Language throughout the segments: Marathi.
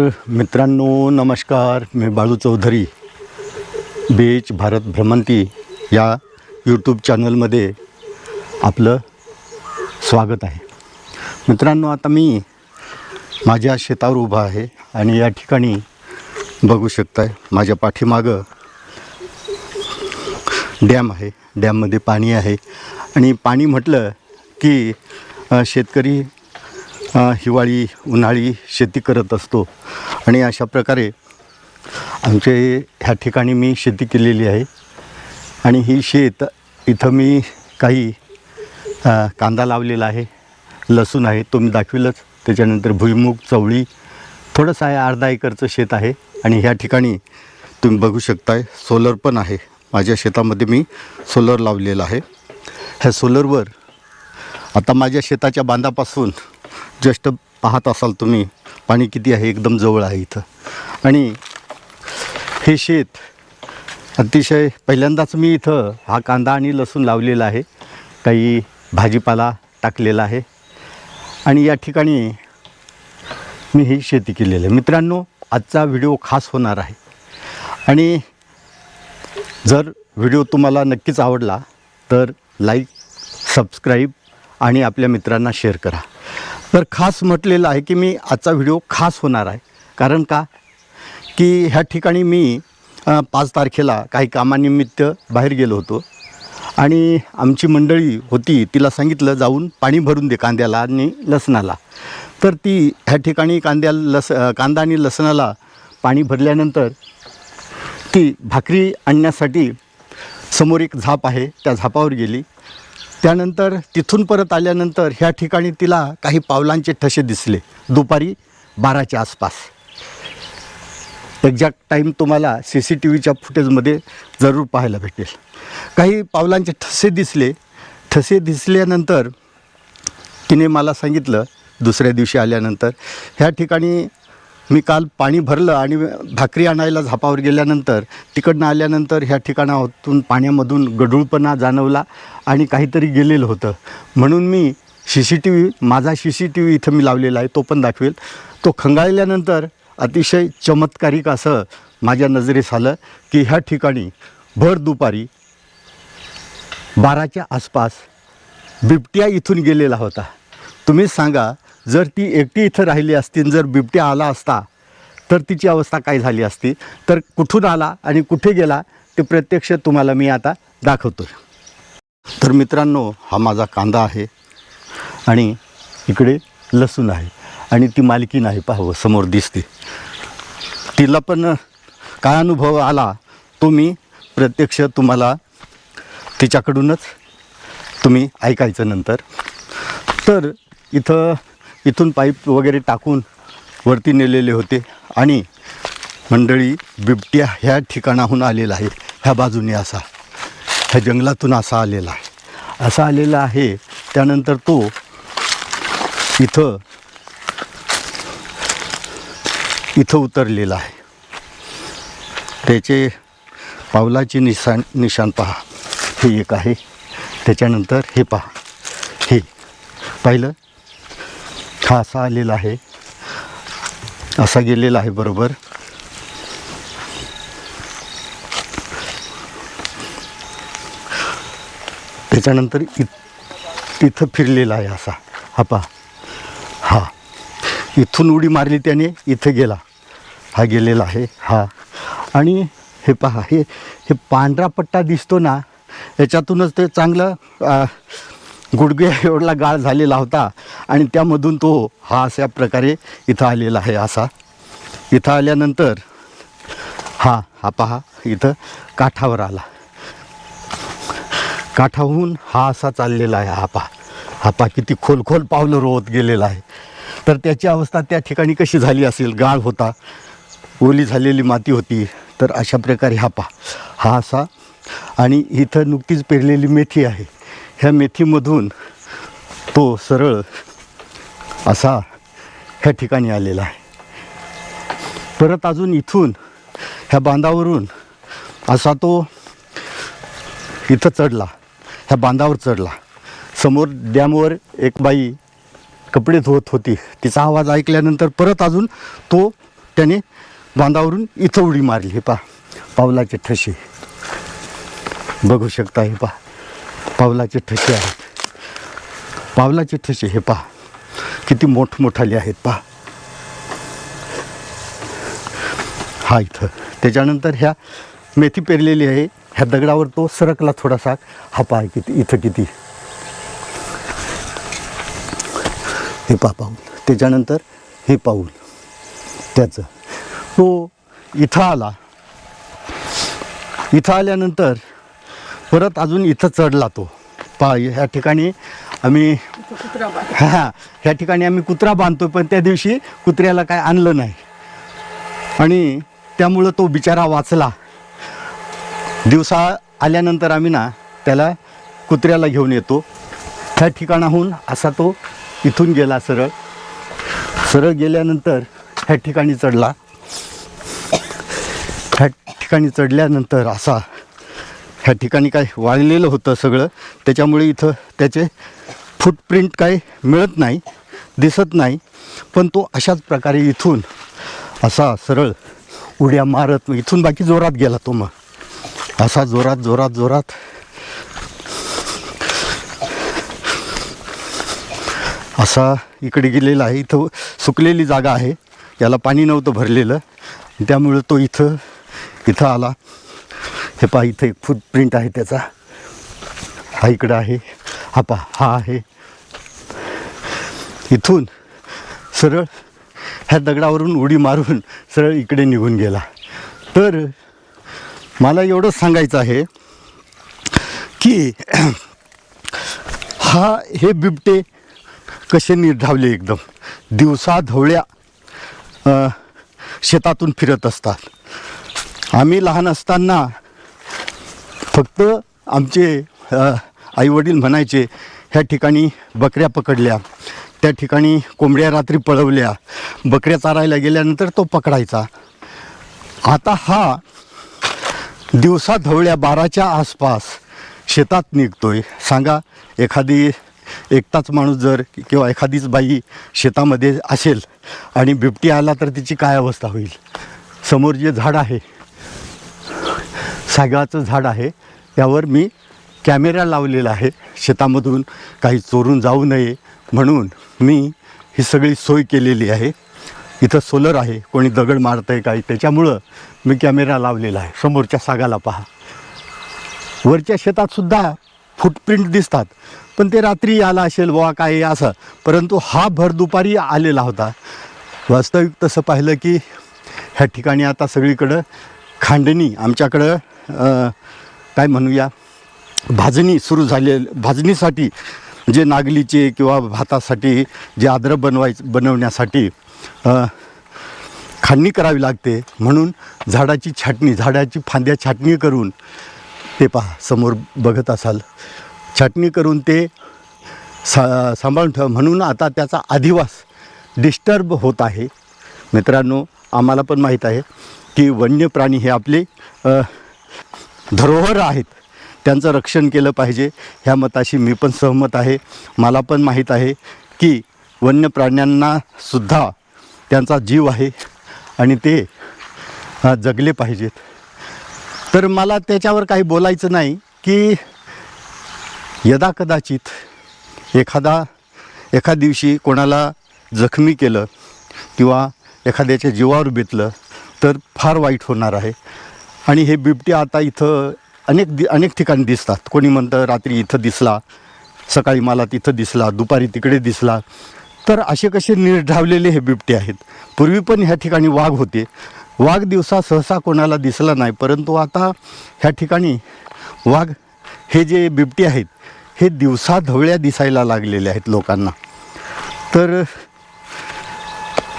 मित्रांनो नमस्कार. मी बाळू चौधरी. बीच भारत भ्रमंती या यूट्यूब चॅनलमध्ये आपलं स्वागत आहे. मित्रांनो आता मी माझ्या शेतावर उभा आहे आणि या ठिकाणी बघू शकताय माझ्या पाठीमागं डॅम आहे. डॅममध्ये पाणी आहे. आणि पाणी म्हटलं की शेतकरी हिवाळी उन्हाळी शेती करत असतो. आणि अशा प्रकारे आमचे ह्या ठिकाणी मी शेती केलेली आहे. आणि ही शेत इथं मी काही कांदा लावलेला आहे. लसूण आहे तो मी दाखविलंच. त्याच्यानंतर भुईमुग चवळी थोडंसं आहे अर्धा एकरचं शेत आहे. आणि ह्या ठिकाणी तुम्ही बघू शकताय सोलर पण आहे. माझ्या शेतामध्ये मी सोलर लावलेलं आहे. ह्या सोलरवर आता माझ्या शेताच्या बांधापासून जस्ट पाहत असाल तुम्ही पाणी किती आहे एकदम जवळ आहे इथं. आणि हे शेत अतिशय पहिल्यांदाच मी इथं हा कांदा आणि लसूण लावलेला आहे. काही भाजीपाला टाकलेला आहे. आणि या ठिकाणी मी ही शेती केलेली आहे. मित्रांनो आजचा व्हिडिओ खास होणार आहे. आणि जर व्हिडिओ तुम्हाला नक्कीच आवडला तर लाईक सबस्क्राईब आणि आपल्या मित्रांना शेअर करा. तर खास म्हटलेलं आहे की मी आजचा व्हिडिओ खास होणार आहे. कारण का? की ह्या ठिकाणी मी पाच तारखेला काही कामानिमित्त बाहेर गेलो होतो. आणि आमची मंडळी होती तिला सांगितलं जाऊन पाणी भरून दे कांद्याला आणि लसणाला. तर ती ह्या ठिकाणी कांद्या लस कांदा आणि लसणाला पाणी भरल्यानंतर ती भाकरी आणण्यासाठी समोर एक झाप आहे त्या झापावर गेली. त्यानंतर तिथून परत आल्यानंतर ह्या ठिकाणी तिला काही पावलांचे ठसे दिसले. दुपारी बाराच्या आसपास. एक्झॅक्ट टाईम तुम्हाला सी सी टी व्हीच्या फुटेजमध्ये जरूर पाहायला भेटेल. काही पावलांचे ठसे दिसले. ठसे दिसल्यानंतर तिने मला सांगितलं दुसऱ्या दिवशी आल्यानंतर. ह्या ठिकाणी मी काल पाणी भरलं आणि भाकरी आणायला झापावर गेल्यानंतर तिकडनं आल्यानंतर ह्या ठिकाणातून पाण्यामधून गढूळपणा जाणवला आणि काहीतरी गेलेलं होतं. म्हणून मी सी सी टी व्ही माझा सी सी टी व्ही इथं मी लावलेला आहे तो पण दाखवेल. तो खंगाळल्यानंतर अतिशय चमत्कारिक असं माझ्या नजरेस आलं की ह्या ठिकाणी भर दुपारी बाराच्या आसपास बिबट्या इथून गेलेला होता. तुम्ही सांगा जर ती एकटी इथं राहिली असती जर बिबट्या आला असता तर तिची अवस्था काय झाली असती? तर कुठून आला आणि कुठे गेला ते प्रत्यक्ष तुम्हाला मी आता दाखवतो तर मित्रांनो हा माझा कांदा आहे आणि इकडे लसूण आहे आणि ती मालकी आहे. पाहावं समोर दिसते. तिला पण काय अनुभव आला तो मी प्रत्यक्ष तुम्हाला तिच्याकडूनच तुम्ही ऐकायचं नंतर. तर इथं इथून पाईप वगैरे टाकून वरती नेलेले होते आणि मंडळी बिबट्या ह्या ठिकाणाहून आलेला आहे ह्या बाजूने असा ह्या जंगलातून असा आलेला आहे. असा आलेला आहे त्यानंतर तो इथं इथं उतरलेला आहे. त्याचे पावलाचे निशाण निशाण पहा. हे एक आहे. त्याच्यानंतर हे पहा. हे पाहिलं? हा असा आलेला आहे. असा गेलेला आहे बरोबर. त्याच्यानंतर इ तिथं फिरलेला आहे असा. हा पहा. हा. इथून उडी मारली त्याने इथं गेला. हा गेलेला आहे. हा. आणि हे पहा हे हे पांढरा पट्टा दिसतो ना याच्यातूनच ते चांगलं आ, एवढा एवढला गाळ झालेला होता आणि त्यामधून तो हा अशा प्रकारे इथं आलेला आहे असा. इथं आल्यानंतर हा हा पहा इथं काठावर आला. काठाहून हा असा चाललेला आहे हा पहा. हा पहा किती खोल खोल पावलं रोवत गेलेला आहे. तर त्याची अवस्था त्या ठिकाणी कशी झाली असेल? गाळ होता ओली झालेली माती होती. तर अशा प्रकारे हा पहा हा असा. आणि इथं नुकतीच पेरलेली मेथी आहे. ह्या मेथीमधून तो सरळ असा ह्या ठिकाणी आलेला आहे. परत अजून इथून ह्या बांधावरून असा तो इथं चढला ह्या बांधावर चढला. समोर डॅमवर एक बाई कपडे धुवत होती. तिचा आवाज ऐकल्यानंतर परत अजून तो त्याने बांधावरून इथं उडी मारली. हे पा पावलाचे ठसे. बघू शकता हे पा पावलाचे ठसे आहेत. पावलाचे ठसे हे पहा. किती मोठमोठाले आहेत पहा. हा इथं. त्याच्यानंतर ह्या मेथी पेरलेली आहे. ह्या दगडावर तो सरकला थोडासा. हा पहा किती इथं किती. हे पहा पाऊल. त्याच्यानंतर हे पाऊल. त्याचं. तो इथं आला. इथं आल्यानंतर परत अजून इथं चढला तो पा ह्या ठिकाणी आम्ही हा ह्या ठिकाणी आम्ही कुत्रा बांधतो पण त्या दिवशी कुत्र्याला काय आणलं नाही. आणि त्यामुळं तो बिचारा वाचला. दिवसा आल्यानंतर आम्ही ना त्याला कुत्र्याला घेऊन येतो. ह्या ठिकाणाहून असा तो इथून गेला सरळ. सरळ गेल्यानंतर ह्या ठिकाणी चढला. ह्या ठिकाणी चढल्यानंतर असा ह्या ठिकाणी काय वाळलेलं होतं सगळं त्याच्यामुळे इथं त्याचे फुटप्रिंट काय मिळत नाही दिसत नाही. पण तो अशाच प्रकारे इथून असा सरळ उड्या मारत इथून बाकी जोरात गेला तो मग. असा जोरात जोरात जोरात. असा इकडे गेलेला आहे इथं सुकलेली जागा आहे. याला पाणी नव्हतं भरलेलं. त्यामुळं तो इथं इथं आला. हे पहा इथं एक फुटप्रिंट आहे त्याचा. हा इकडं आहे. हा पहा हा आहे. इथून सरळ ह्या दगडावरून उडी मारून सरळ इकडे निघून गेला. तर मला एवढंच सांगायचं आहे की हा हे बिबटे कसे निर्धावले एकदम. दिवसा धवळ्या शेतातून फिरत असतात. आम्ही लहान असताना फक्त आमचे आईवडील म्हणायचे ह्या ठिकाणी बकऱ्या पकडल्या त्या ठिकाणी कोंबड्या रात्री पळवल्या बकऱ्या चारायला गेल्यानंतर तो पकडायचा. आता हा दिवसा धवळ्या बाराच्या आसपास शेतात निघतोय. सांगा एखादी एकटाच माणूस जर किंवा एखादीच बाई शेतामध्ये असेल आणि बिबटी आला तर तिची काय अवस्था होईल? समोर जे झाड आहे सागाचं झाड आहे त्यावर मी कॅमेरा लावलेला आहे. शेतामधून काही चोरून जाऊ नये म्हणून मी ही सगळी सोय केलेली आहे. इथं सोलर आहे. कोणी दगड मारतं आहे काही त्याच्यामुळं मी कॅमेरा लावलेला आहे. समोरच्या सागाला पहा. वरच्या शेतातसुद्धा फुटप्रिंट दिसतात. पण ते रात्री आला असेल बुवा काय असं. परंतु हा भर दुपारी आलेला होता. वास्तविक तसं पाहिलं की ह्या ठिकाणी आता सगळीकडं खांडणी आमच्याकडं काय म्हणूया? भाजणी सुरू झाले भाजणीसाठी जे नागलीचे किंवा भातासाठी जे आद्र बनवायचं बनवण्यासाठी खांडणी करावी लागते. म्हणून झाडाची छाटणी झाडाची फांद्या छाटणी करून ते पहा समोर बघत असाल. छाटणी करून ते सा सांभाळून ठेवा. म्हणून आता त्याचा अधिवास डिस्टर्ब होत आहे. मित्रांनो आम्हाला पण माहीत आहे की वन्य प्राणी हे आपले धरोहर आहेत. त्यांचं रक्षण केलं पाहिजे. ह्या मताशी मी पण सहमत आहे. मला पण माहीत आहे की वन्य प्राण्यांना सुद्धा त्यांचा जीव आहे आणि ते जगले पाहिजेत. तर मला त्याच्यावर काही बोलायचं नाही की यदा कदाचित एखादा एखाद दिवशी कोणाला जखमी केलं किंवा एखाद्याच्या जीवावर बेतलं तर फार वाईट होणार आहे. आणि हे बिबटे आता इथं अनेक दि अनेक ठिकाणी दिसतात. कोणी म्हणतं रात्री इथं दिसला सकाळी मला तिथं दिसला दुपारी तिकडे दिसला. तर असे कसे निर्ढावलेले हे बिबटे आहेत. पूर्वी पण ह्या ठिकाणी वाघ होते. वाघ दिवसा सहसा कोणाला दिसला नाही परंतु आता ह्या ठिकाणी वाघ हे जे बिबटे आहेत हे दिवसा धवळ्या दिसायला लागलेले आहेत लोकांना. तर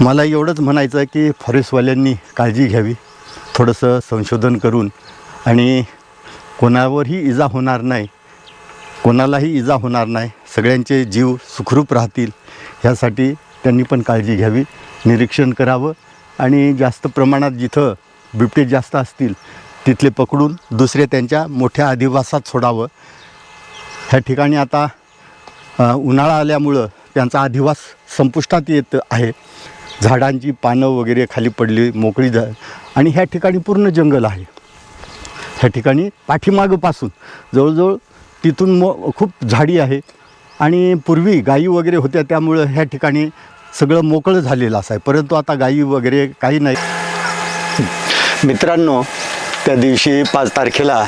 मला एवढंच म्हणायचं आहे की फॉरेस्टवाल्यांनी काळजी घ्यावी. थोडंसं संशोधन करून आणि कोणावरही इजा होणार नाही कोणालाही इजा होणार नाही सगळ्यांचे जीव सुखरूप राहतील ह्यासाठी त्यांनी पण काळजी घ्यावी निरीक्षण करावं आणि जास्त प्रमाणात जिथं बिबटे जास्त असतील तिथले पकडून दुसरे त्यांच्या मोठ्या अधिवासात सोडावं. ह्या ठिकाणी आता उन्हाळा आल्यामुळं त्यांचा अधिवास संपुष्टात येत आहे. झाडांची पानं वगैरे खाली पडली मोकळी झा आणि ह्या ठिकाणी पूर्ण जंगल आहे. ह्या ठिकाणी पाठीमागपासून जवळजवळ तिथून मो खूप झाडी आहे. आणि पूर्वी गायी वगैरे होत्या त्यामुळं ह्या ठिकाणी सगळं मोकळं झालेलं असं आहे. परंतु आता गायी वगैरे काही नाही. मित्रांनो त्या दिवशी पाच तारखेला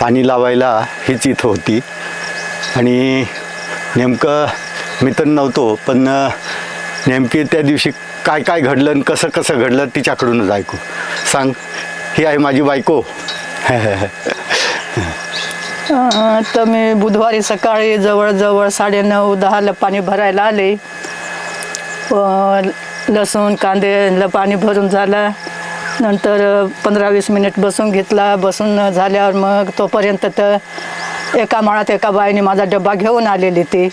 पाणी लावायला हीच इथं होती. आणि नेमकं मी तर नव्हतो पण नेमकी त्या दिवशी काय काय घडलं आणि कसं कसं घडलं तिच्याकडूनच ऐकू. सांग ही आहे माझी बायको. अं, तर मी बुधवारी सकाळी जवळजवळ साडेनऊ दहाला पाणी भरायला आले. अं, लसूण कांदे पाणी भरून झालं. नंतर पंधरा वीस मिनिट बसून घेतला. बसून झाल्यावर मग तोपर्यंत तर एका माळात एका बाईने माझा डब्बा घेऊन आलेली ती.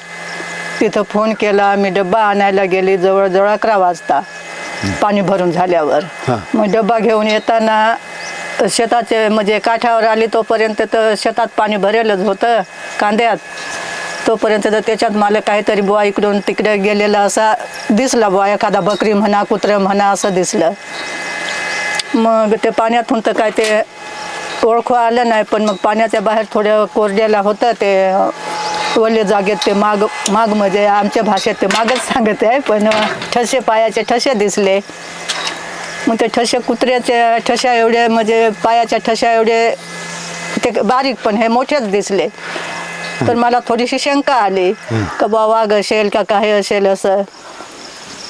तिथं फोन केला मी डब्बा आणायला गेली जवळजवळ अकरा वाजता. पाणी भरून झाल्यावर. मग डब्बा घेऊन येताना शेताचे म्हणजे काठावर आली तोपर्यंत तर शेतात पाणी भरेलच होतं कांद्यात. तोपर्यंत तर त्याच्यात मला काहीतरी बुवा इकडून तिकडे गेलेला असा दिसला बुवा एखादा बकरी म्हणा कुत्रं म्हणा असं दिसलं. मग ते पाण्यातून तर काय ते ओळखू आलं नाही पण मग पाण्याच्या बाहेर थोडं कोरड्याला होतं ते वल्ले जागेत ते माग माग म्हणजे आमच्या भाषेत ते मागच सांगत आहे पण ठसे पायाचे ठसे दिसले. मग ते ठसे कुत्र्याचे ठशा एवढे म्हणजे पायाच्या ठशा एवढे ते बारीक पण हे मोठेच दिसले. तर मला थोडीशी शंका आली का बा वाघ असेल का काही असेल असं.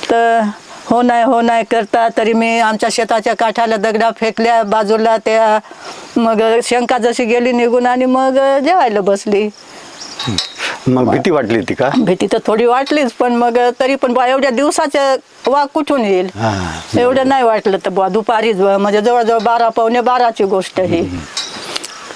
तर हो नाही हो नाही करता तरी मी आमच्या शेताच्या काठाला दगडा फेकल्या बाजूला त्या मग शंका जशी गेली निघून आणि मग जेवायला बसली. मग भीती वाटली होती का? भीती तर थोडी वाटलीच पण मग तरी पण बा एवढ्या दिवसाचं वाघ कुठून येईल? हां. एवढं नाही वाटलं तर बुवा दुपारीच बुवा, म्हणजे जवळजवळ बारा पावणे बाराची गोष्ट ही.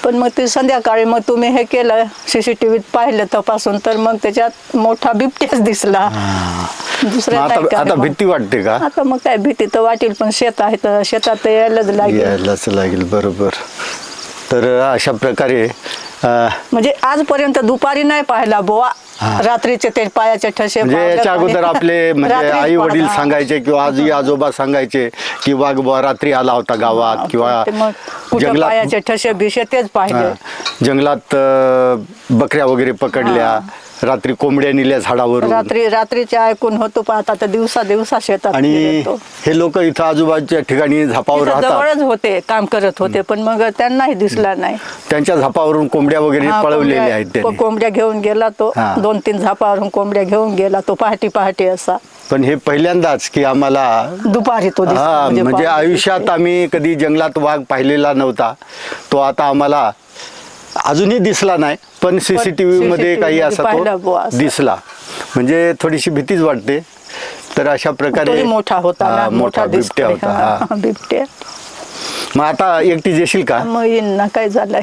पण मग ती संध्याकाळी मग तुम्ही हे केलं सी सी टी व्हीत पाहिलं तपासून तर मग त्याच्यात मोठा बिबट्याच दिसला. आता आता काय मग. भीती वाटते का? आता मग काय भीती तर वाटेल पण शेत आहे तर शेतात तर यायलाच लागेल. यायलाच लागेल बरोबर. तर अशा प्रकारे म्हणजे आजपर्यंत दुपारी नाही पाहिला बुवा. रात्रीचे ते पायाचे ठसे म्हणजे याच्या. अगोदर आपले म्हणजे आई वडील. सांगायचे किंवा आजी आजोबा सांगायचे की वाघ बुवा रात्री आला होता गावात किंवा जंगलात पायाचे ठसे बिशे तेच पाहिले. जंगलात बकऱ्या वगैरे पकडल्या रात्री कोंबड्या नेल्या झाडावरून. रात्री रात्रीचे ऐकून होतो पण आता तर दिवसा दिवसा शेतात आणि. हे लोक इथं आजूबाजूच्या ठिकाणी झापावर तिथं राहतात. जवळच होते काम करत होते पण मग त्यांनाही दिसला नाही. त्यांच्या झापावरून कोंबड्या वगैरे हा, पळवलेल्या कोंबड्या- आहेत त्यांनी. कोंबड्या घेऊन गेला तो. हा. दोन तीन झापावरून कोंबड्या घेऊन गेला तो पहाटे पहाटे असा. पण हे पहिल्यांदाच की आम्हाला दुपारी तो दिसला, हा म्हणजे पावणे आयुष्यात. आम्ही कधी जंगलात वाघ पाहिलेला नव्हता. तो आता आम्हाला अजूनही दिसला नाही पण सीसीटीव्ही मध्ये CCTV काही मध्ये असा तो. दिसला. म्हणजे थोडीशी भीतीच वाटते तर अशा प्रकारे मोठा होता मोठा बिबट्या. होता बिबट्या. मग आता एकटी जेशील का? मग काय झालंय?